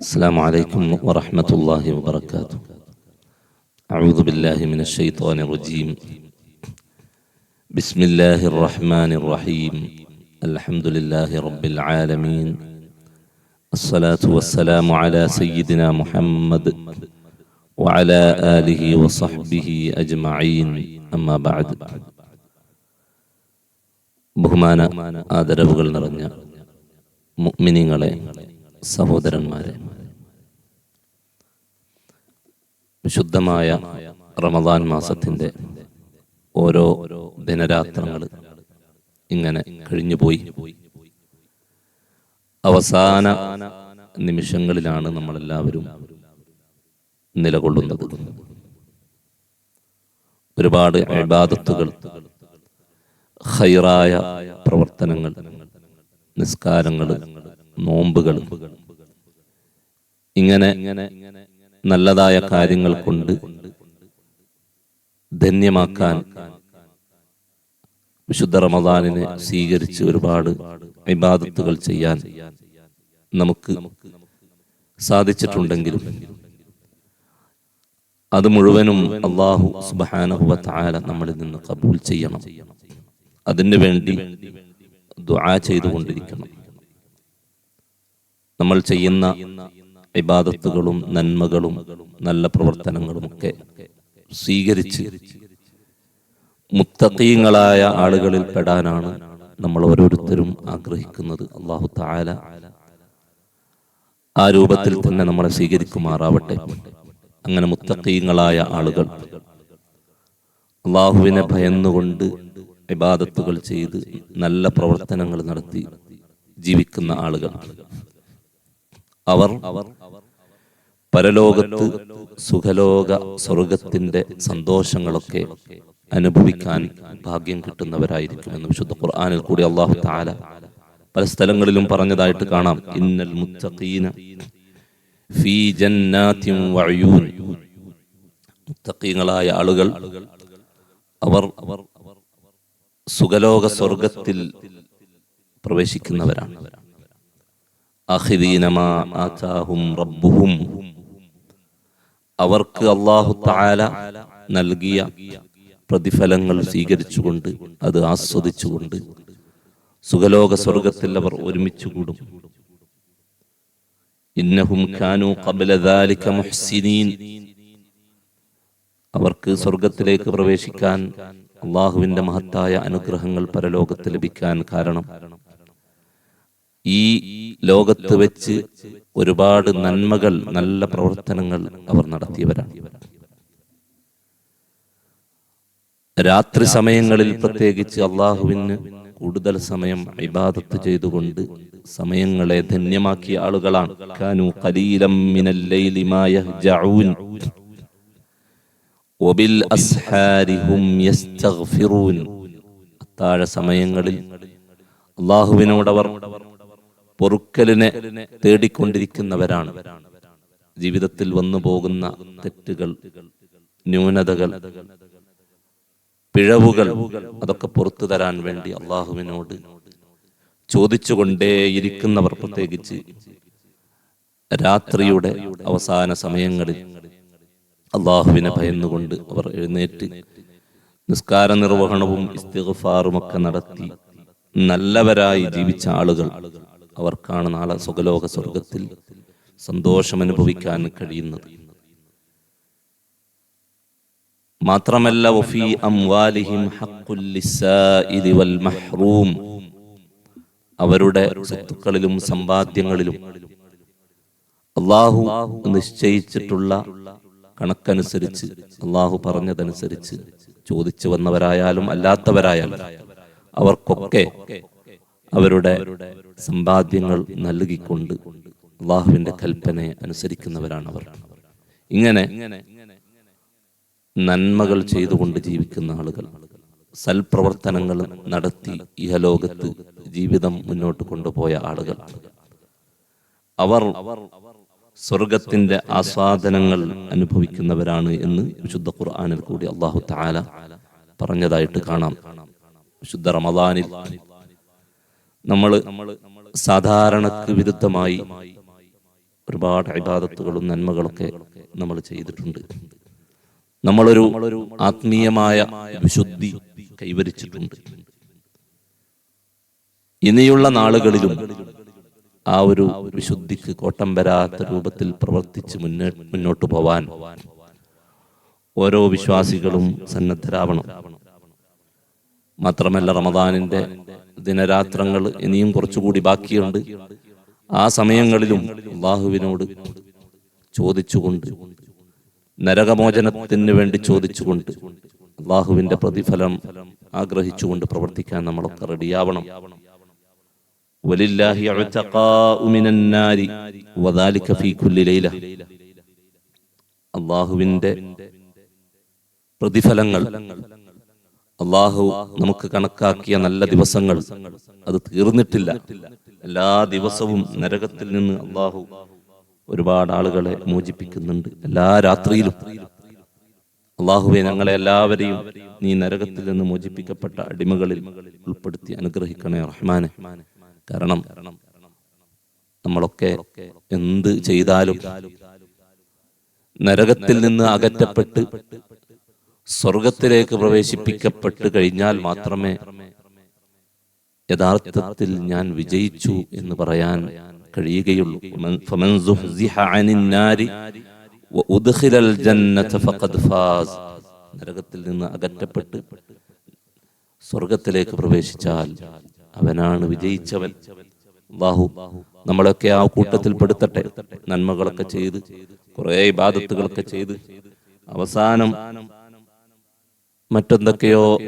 السلام عليكم ورحمة الله وبركاته أعوذ بالله من الشيطان الرجيم بسم الله الرحمن الرحيم الحمد لله رب العالمين الصلاة والسلام على سيدنا محمد وعلى آله وصحبه أجمعين أما بعد ബഹുമാന ആദരവുകൾ നിറഞ്ഞ മുഅ്മിനീങ്ങളെ സഹോദരന്മാരെ വിശുദ്ധമായ റമദാൻ മാസത്തിന്റെ ഓരോ ദിനരാത്രങ്ങൾ ഇങ്ങനെ കഴിഞ്ഞുപോയി. അവസാന നിമിഷങ്ങളിലാണ് നമ്മളെല്ലാവരും നിലകൊള്ളുന്നത്. ഒരുപാട് ഇബാദത്തുകൾ ഹൈറായ പ്രവർത്തനങ്ങൾ നിസ്കാരങ്ങൾ നോമ്പുകൾ ഇങ്ങനെ നല്ലതായ കാര്യങ്ങൾ കൊണ്ട് ധന്യമാക്കാൻ വിശുദ്ധ റമദാനിനെ സ്വീകരിച്ച് ഒരുപാട് ഇബാദത്തുകൾ ചെയ്യാൻ നമുക്ക് സാധിച്ചിട്ടുണ്ടെങ്കിലും അത് മുഴുവനും അള്ളാഹു സുബാനഹുവ താര നമ്മളിൽ നിന്ന് കബൂൽ ചെയ്യണം. അതിനു വേണ്ടി ദുആ ചെയ്തുകൊണ്ടിരിക്കണം. നമ്മൾ ചെയ്യുന്ന ഇബാദത്തുകളും നന്മകളും നല്ല പ്രവർത്തനങ്ങളും ഒക്കെ സ്വീകരിച്ച് മുത്തക്കീങ്ങളായ ആളുകളിൽ പെടാനാണ് നമ്മൾ ഓരോരുത്തരും ആഗ്രഹിക്കുന്നത്. അള്ളാഹു താല ആ രൂപത്തിൽ തന്നെ നമ്മളെ സ്വീകരിക്കുമാറാവട്ടെ. അങ്ങനെ മുത്തക്കീങ്ങളായ ആളുകൾ അള്ളാഹുവിനെ ഭയന്നുകൊണ്ട് ഇബാദത്തുകൾ ചെയ്ത് നല്ല പ്രവർത്തനങ്ങൾ നടത്തി ജീവിക്കുന്ന ആളുകൾ. അവർ അവർ പരലോകത്ത് സുഖലോക സ്വർഗത്തിന്റെ സന്തോഷങ്ങളൊക്കെ അനുഭവിക്കാൻ ഭാഗ്യം കിട്ടുന്നവരായിരിക്കും എന്ന് വിശുദ്ധ ഖുർആാനിൽ കൂടി അള്ളാഹു താല പല സ്ഥലങ്ങളിലും പറഞ്ഞതായിട്ട് കാണാം. ഇന്നൽ മുത്തഖീന ഫീ വഅയൂൻ. മുത്തഖീങ്ങളായ ആളുകൾ അവർ സുഖലോക സ്വർഗത്തിൽ പ്രവേശിക്കുന്നവരാണ്. അഖിദീനമാ ആതാഹും റബ്ബുഹും. അവർക്ക് അള്ളാഹു താല നൽകിയ പ്രതിഫലങ്ങൾ സ്വീകരിച്ചുകൊണ്ട് അത് ആസ്വദിച്ചുകൊണ്ട് സുഖലോക സ്വർഗത്തിൽ അവർ ഒരുമിച്ച് കൂടും. ഇന്നഹും മുഹ്സിനീൻ. അവർക്ക് സ്വർഗത്തിലേക്ക് പ്രവേശിക്കാൻ അള്ളാഹുവിന്റെ മഹത്തായ അനുഗ്രഹങ്ങൾ പരലോകത്ത് ലഭിക്കാൻ കാരണം ഈ ലോകത്ത് വെച്ച് ഒരുപാട് നന്മകൾ നല്ല പ്രവർത്തനങ്ങൾ അവർ നടത്തിയവരാണ്. രാത്രി സമയങ്ങളിൽ പ്രത്യേകിച്ച് അള്ളാഹുവിന് കൂടുതൽ സമയം ഇബാദത്ത് ചെയ്തുകൊണ്ട് സമയങ്ങളെ ധന്യമാക്കിയ ആളുകളാണ്. കാനു ഖലീലം മിനൽ ലൈലി മാ യഹ്ജഊൻ. വബിൽ അസ്ഹാരി യസ്തഗ്ഫിറൂൻ. അത്താഴ സമയങ്ങളിൽ അള്ളാഹുവിനോടവർ പൊറുക്കലിനെ തേടിക്കൊണ്ടിരിക്കുന്നവരാണ്. ജീവിതത്തിൽ വന്നു പോകുന്ന തെറ്റുകൾ ന്യൂനതകൾ പിഴവുകൾ അതൊക്കെ പുറത്തു തരാൻ വേണ്ടി അള്ളാഹുവിനോട് ചോദിച്ചുകൊണ്ടേയിരിക്കുന്നവർ പ്രത്യേകിച്ച് രാത്രിയുടെ അവസാന സമയങ്ങളിൽ അള്ളാഹുവിനെ ഭയന്നുകൊണ്ട് അവർ എഴുന്നേറ്റ് നിസ്കാര നിർവഹണവും ഇസ്തിഗ്ഫാറും ഒക്കെ നടത്തി നല്ലവരായി ജീവിച്ച ആളുകൾ അവർക്കാണ് നാളെ സുഖലോക സ്വർഗത്തിൽ സന്തോഷം അനുഭവിക്കാൻ കഴിയുന്നത്. മാത്രമല്ല വഫി അംവാലിഹിം അവരുടെ സ്വത്തുക്കളിലും സമ്പാദ്യങ്ങളിലും അള്ളാഹു നിശ്ചയിച്ചിട്ടുള്ള കണക്കനുസരിച്ച് അള്ളാഹു പറഞ്ഞതനുസരിച്ച് ചോദിച്ചു വന്നവരായാലും അല്ലാത്തവരായാലും അവർക്കൊക്കെ അവരുടെ സമ്പാദ്യങ്ങൾ നൽകിക്കൊണ്ട് അള്ളാഹുവിന്റെ കൽപ്പനയെ അനുസരിക്കുന്നവരാണ് അവർ ഇങ്ങനെ നന്മകൾ ചെയ്തുകൊണ്ട് ജീവിക്കുന്ന ആളുകൾ സൽപ്രവർത്തനങ്ങൾ നടത്തി ഇഹലോകത്ത് ജീവിതം മുന്നോട്ട് കൊണ്ടുപോയ ആളുകൾ. അവർ സ്വർഗത്തിന്റെ ആസ്വാദനങ്ങൾ അനുഭവിക്കുന്നവരാണ് എന്ന് വിശുദ്ധ ഖുർആാനിൽ കൂടി അള്ളാഹു താല പറഞ്ഞതായിട്ട് കാണാം. വിശുദ്ധ റമദാനിൽ നമ്മൾ സാധാരണക്ക് വിരുദ്ധമായി ഒരുപാട് അഭിബാധത്തുകളും നന്മകളൊക്കെ നമ്മൾ ചെയ്തിട്ടുണ്ട്. നമ്മളൊരു ആത്മീയമായ വിശുദ്ധി കൈവരിച്ചിട്ടുണ്ട്. ഇനിയുള്ള നാളുകളിലും ആ ഒരു വിശുദ്ധിക്ക് കോട്ടം വരാത്ത രൂപത്തിൽ പ്രവർത്തിച്ച് മുന്നേ മുന്നോട്ട് പോവാൻ ഓരോ വിശ്വാസികളും സന്നദ്ധരാവണം. മാത്രമല്ല റമദാനിന്റെ ദിനരാത്രങ്ങൾ ഇനിയും കുറച്ചുകൂടി ബാക്കിയുണ്ട്. ആ സമയങ്ങളിലും അള്ളാഹുവിനോട് ചോദിച്ചുകൊണ്ട് നരകമോചനത്തിന് വേണ്ടി ചോദിച്ചുകൊണ്ട് അള്ളാഹുവിന്റെ പ്രതിഫലം ആഗ്രഹിച്ചുകൊണ്ട് പ്രവർത്തിക്കാൻ നമ്മളൊക്കെ റെഡിയാവണം. അള്ളാഹുവിന്റെ പ്രതിഫലങ്ങൾ അള്ളാഹു നമുക്ക് കണക്കാക്കിയ നല്ല ദിവസങ്ങൾ അത് തീർന്നിട്ടില്ല. എല്ലാ ദിവസവും നരകത്തിൽ നിന്ന് അള്ളാഹു ഒരുപാട് ആളുകളെ മോചിപ്പിക്കുന്നുണ്ട്. എല്ലാ രാത്രിയിലും അള്ളാഹുവെ ഞങ്ങളെ എല്ലാവരെയും നീ നരകത്തിൽ നിന്ന് മോചിപ്പിക്കപ്പെട്ട അടിമകളിൽ ഉൾപ്പെടുത്തി അനുഗ്രഹിക്കണേ റഹ്മാനെ. കാരണം നമ്മളൊക്കെ എന്ത് ചെയ്താലും നരകത്തിൽ നിന്ന് അകറ്റപ്പെട്ട് സ്വർഗത്തിലേക്ക് പ്രവേശിപ്പിക്കപ്പെട്ട് കഴിഞ്ഞാൽ മാത്രമേ യഥാർത്ഥത്തിൽ ഞാൻ വിജയിച്ചു എന്ന് പറയാൻ കഴിയുകയുള്ളൂ. നരകത്തിൽ നിന്ന് അകറ്റപ്പെട്ട് സ്വർഗത്തിലേക്ക് പ്രവേശിച്ചാൽ അവനാണ് വിജയിച്ചവൻ. ബാഹു നമ്മളൊക്കെ ആ കൂട്ടത്തിൽ പെടുത്തട്ടെ. നന്മകളൊക്കെ ചെയ്ത് കുറെ ഇബാദത്തുകളൊക്കെ ചെയ്ത് അവസാനം മറ്റെന്തൊക്കെയോ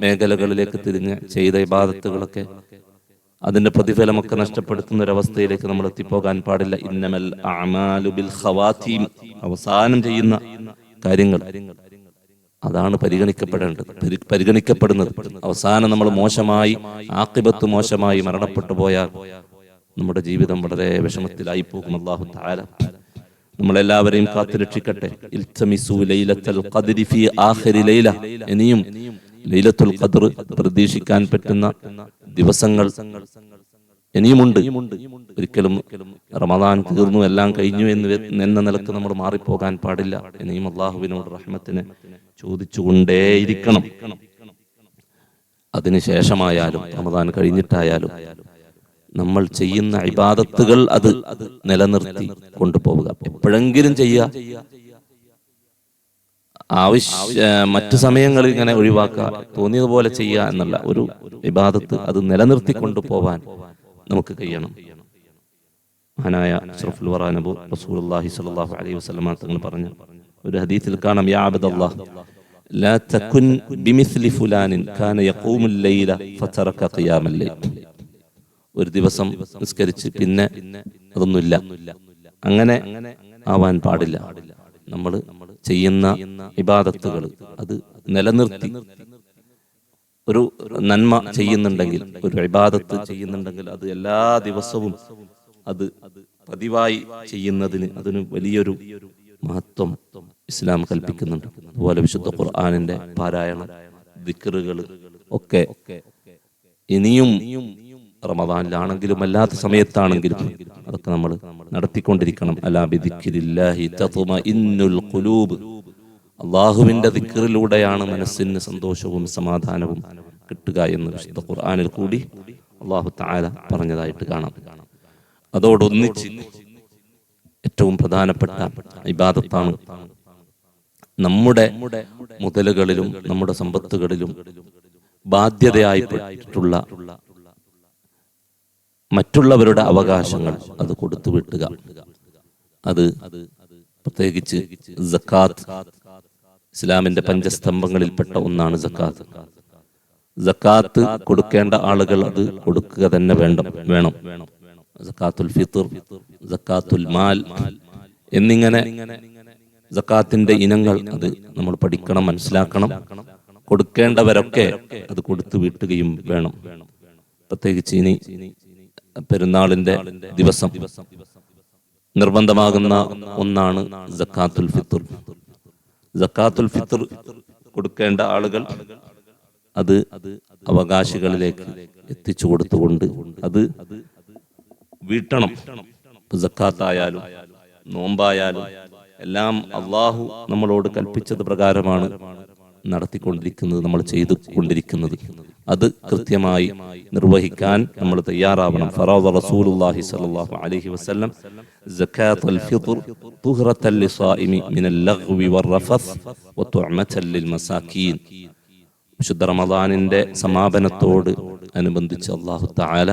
മേഖലകളിലേക്ക് തിരിഞ്ഞ് ചെയ്ത ഇബാദത്തുകളൊക്കെ അതിന്റെ പ്രതിഫലമൊക്കെ നഷ്ടപ്പെടുത്തുന്ന ഒരവസ്ഥയിലേക്ക് നമ്മൾ എത്തിപ്പോകാൻ പാടില്ല. ഇന്നമൽ അഅമാലു ബിൽ ഖവാതീം. അവസാനം ചെയ്യുന്ന കാര്യങ്ങൾ. അതാണ് പരിഗണിക്കപ്പെടേണ്ടത്. പരി- പരിഗണിക്കപ്പെടുന്നത്. അവസാനം നമ്മൾ മോശമായി ആക്കിബത്ത് മോശമായി മരണപ്പെട്ടു പോയാൽ നമ്മുടെ ജീവിതം വളരെ വിഷമത്തിലായി പോകും. അള്ളാഹു താല നമ്മളെല്ലാവരെയും കാത്തുരക്ഷിക്കട്ടെ ഇനിയും ലൈലത്തുൽ ഖദ്ർ പ്രതീക്ഷിക്കാൻ പറ്റുന്ന ദിവസങ്ങൾ ഇനിയുമുണ്ട്. ഒരിക്കലും റമദാൻ തീർന്നു എല്ലാം കഴിഞ്ഞു എന്ന് എന്ന നിലയ്ക്ക് നമ്മൾ മാറിപ്പോകാൻ പാടില്ല. ഇനിയും അള്ളാഹുവിനോട് റഹ്മത്തിനെ ചോദിച്ചുകൊണ്ടേയിരിക്കണം. അതിനുശേഷമായാലും റമദാൻ കഴിഞ്ഞിട്ടായാലും നമ്മൾ ചെയ്യുന്ന ഇബാദത്തുകൾ അത് നിലനിർത്തി കൊണ്ടുപോവുക എപ്പോഴെങ്കിലും ചെയ്യുക ആവശ്യ മറ്റു സമയങ്ങളിൽ ഇങ്ങനെ ഒഴിവാക്കുക തോന്നിയതുപോലെ ചെയ്യുക എന്നല്ല ഒരു ഇബാദത്ത് അത് നിലനിർത്തി കൊണ്ടുപോവാൻ നമുക്ക് കഴിയണം മഹാനായ അഷ്റഫുൽ വറ നബു റസൂലുള്ളാഹി സ്വല്ലല്ലാഹു അലൈഹി വസല്ലമ തങ്ങൾ പറഞ്ഞു ഒരു ഹദീസിൽ കാണാം യാ അബ്ദല്ലാഹ് لا تكن بمثل فلان كان يقوم الليل فترك قيام الليل ഒരു ദിവസം നിസ്കരിച്ച് പിന്നെ അതൊന്നുമില്ല. അങ്ങനെ ആവാൻ പാടില്ല. നമ്മൾ ചെയ്യുന്ന ഇബാദത്തുകൾ അത് നിലനിർത്തി ഒരു നന്മ ചെയ്യുന്നുണ്ടെങ്കിൽ ഒരു ഇബാദത്ത് ചെയ്യുന്നുണ്ടെങ്കിൽ അത് എല്ലാ ദിവസവും അത് പതിവായി ചെയ്യുന്നതിന് അതിന് വലിയൊരു മഹത്വം ഇസ്ലാം കൽപ്പിക്കുന്നുണ്ട്. അതുപോലെ വിശുദ്ധ ഖുർആാനിന്റെ പാരായണം ദിക്കറുകൾ ഒക്കെ ഇനിയും റമദാനിലാണെങ്കിലും അല്ലാത്ത സമയത്താണെങ്കിലും അതൊക്കെ നമ്മൾ നടത്തിക്കൊണ്ടിരിക്കണം. ഖുലൂബ്. അള്ളാഹുവിന്റെ ദിക്കറിലൂടെയാണ് മനസ്സിന് സന്തോഷവും സമാധാനവും കിട്ടുക എന്ന് വിശുദ്ധ ഖുർആാനിൽ കൂടി അള്ളാഹു താല പറഞ്ഞതായിട്ട് കാണാം. അതോടൊന്നിച്ച് ഏറ്റവും പ്രധാനപ്പെട്ട ഇബാദത്താണ് നമ്മുടെ മുതലുകളിലും നമ്മുടെ സമ്പത്തുകളിലും ബാധ്യതയായിട്ടുള്ള മറ്റുള്ളവരുടെ അവകാശങ്ങൾ അത് കൊടുത്തു വിട്ടുക. അത് പ്രത്യേകിച്ച് സക്കാത്ത് ഇസ്ലാമിന്റെ പഞ്ചസ്തംഭങ്ങളിൽപ്പെട്ട ഒന്നാണ് ജക്കാത്ത് ജക്കാത്ത് കൊടുക്കേണ്ട ആളുകൾ അത് കൊടുക്കുക തന്നെ വേണം വേണം. സക്കാത്തുൽ ഫിത്തർ സക്കാത്തുൽ മാൽ എന്നിങ്ങനെ ജക്കാത്തിന്റെ ഇനങ്ങൾ അത് നമ്മൾ പഠിക്കണം മനസ്സിലാക്കണം. കൊടുക്കേണ്ടവരൊക്കെ അത് കൊടുത്തു വീട്ടുകയും വേണം. പ്രത്യേകിച്ച് ഇനി പെരുന്നാളിന്റെ ദിവസം. നിർബന്ധമാകുന്ന ഒന്നാണ് സക്കാത്തുൽ ഫിത്തുർ സക്കാത്തുൽ ഫിത്തുർ കൊടുക്കേണ്ട ആളുകൾ അത് അവകാശികളിലേക്ക് എത്തിച്ചു കൊടുത്തുകൊണ്ട് അത് വീട്ടണം. ജക്കാത്തായാലും നോമ്പായാലും എല്ലാം അള്ളാഹു നമ്മളോട് കൽപ്പിച്ചത് പ്രകാരമാണ് നടത്തിക്കൊണ്ടിരിക്കുന്നത് നമ്മൾ ചെയ്തു കൊണ്ടിരിക്കുന്നത് അത് കൃത്യമായി നിർവഹിക്കാൻ നമ്മൾ തയ്യാറാവണം. ഫറാദ റസൂലുള്ളാഹി സ്വല്ലല്ലാഹു അലൈഹി വസല്ലം സക്കാത്തുൽ ഫിത്ർ തുഹ്റത്തൽ ലിസായിമി മിനൽ ലഗ്വി വറഫസ് വതുഅമതൻ ലിൽമസാകീൻ വിശുദ്ധ റമദാനിന്റെ സമാപനത്തോട് അനുബന്ധിച്ച് അള്ളാഹു താല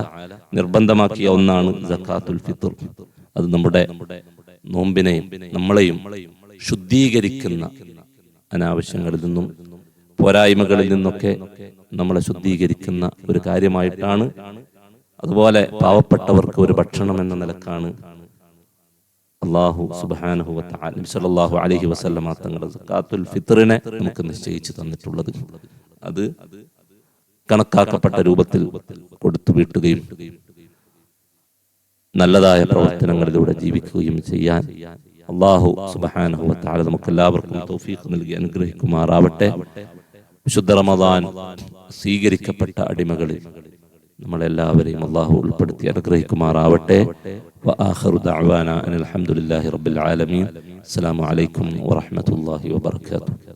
നിർബന്ധമാക്കിയ ഒന്നാണ് സക്കാത്തുൽ ഫിത്ർ. അത് നമ്മുടെ നോമ്പിനെയും നമ്മളെയും ശുദ്ധീകരിക്കുന്ന അനാവശ്യങ്ങളിൽ നിന്നും പോരായ്മകളിൽ നിന്നൊക്കെ നമ്മളെ ശുദ്ധീകരിക്കുന്ന ഒരു കാര്യമായിട്ടാണ്. അതുപോലെ പാവപ്പെട്ടവർക്ക് ഒരു ഭക്ഷണം എന്ന നിലക്കാണ് അള്ളാഹു സുബാനഹു സല്ലല്ലാഹു അലൈഹി വസല്ലമ തങ്ങളുടെ സക്കാത്തുൽ ഫിത്റിനെ നമുക്ക് നിശ്ചയിച്ചു തന്നിട്ടുള്ളത്. അത് കണക്കാക്കപ്പെട്ട രൂപത്തിൽ കൊടുത്തു വീട്ടുകയും നല്ലതായ പ്രവർത്തനങ്ങളിലൂടെ ജീവിക്കുകയും ചെയ്യാൻ അള്ളാഹു സുബാനഹു നമുക്ക് എല്ലാവർക്കും തൗഫീഖ് നൽകി അനുഗ്രഹിക്കുമാറാവട്ടെ. വിശുദ്ധ റമദാൻ സ്വീകരിക്കപ്പെട്ട അടിമകളിൽ നമ്മളെല്ലാവരെയും അള്ളാഹു ഉൾപ്പെടുത്തി അനുഗ്രഹിക്കുമാറാവട്ടെ. അലഹമുല്ലാഹി റബുൽ ആലമീൻ. അസ്സാം വലൈക്കും വാഹമത്തല്ലാഹി വാത്തു